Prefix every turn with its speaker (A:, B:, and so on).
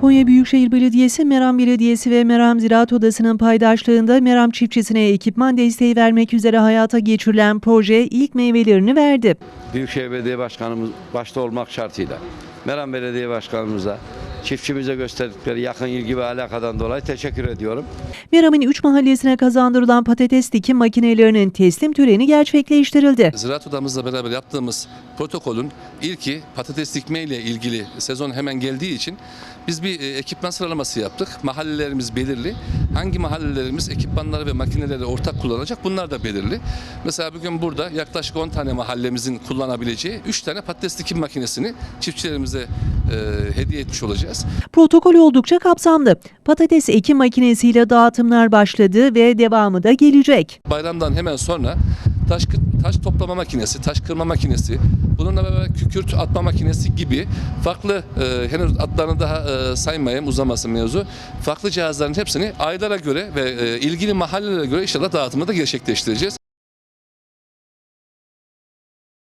A: Konya Büyükşehir Belediyesi, Meram Belediyesi ve Meram Ziraat Odası'nın paydaşlığında Meram çiftçisine ekipman desteği vermek üzere hayata geçirilen proje ilk meyvelerini verdi.
B: Büyükşehir Belediye Başkanımız başta olmak şartıyla Meram Belediye Başkanımıza, çiftçimize gösterdikleri yakın ilgi ve alakadan dolayı teşekkür ediyorum.
A: Meram'ın 3 mahallesine kazandırılan patates dikim makinelerinin teslim töreni gerçekleştirildi.
C: Ziraat Odamızla beraber yaptığımız protokolün ilki patates dikme ile ilgili sezon hemen geldiği için biz bir e, ekipman sıralaması yaptık. Mahallelerimiz belirli. Hangi mahallelerimiz ekipmanları ve makineleri ortak kullanacak bunlar da belirli. Mesela bugün burada yaklaşık 10 tane mahallemizin kullanabileceği 3 tane patates dikim makinesini çiftçilerimize e, hediye etmiş olacağız.
A: Protokol oldukça kapsamlı. Patates ekim makinesiyle dağıtımlar başladı ve devamı da gelecek.
C: Bayramdan hemen sonra taş, taş toplama makinesi, taş kırma makinesi, bununla beraber kükürt atma makinesi gibi farklı e, henüz adlarını daha e, saymayayım uzamasın mevzu. Farklı cihazların hepsini aylara göre ve e, ilgili mahallelere göre inşallah dağıtımı da gerçekleştireceğiz.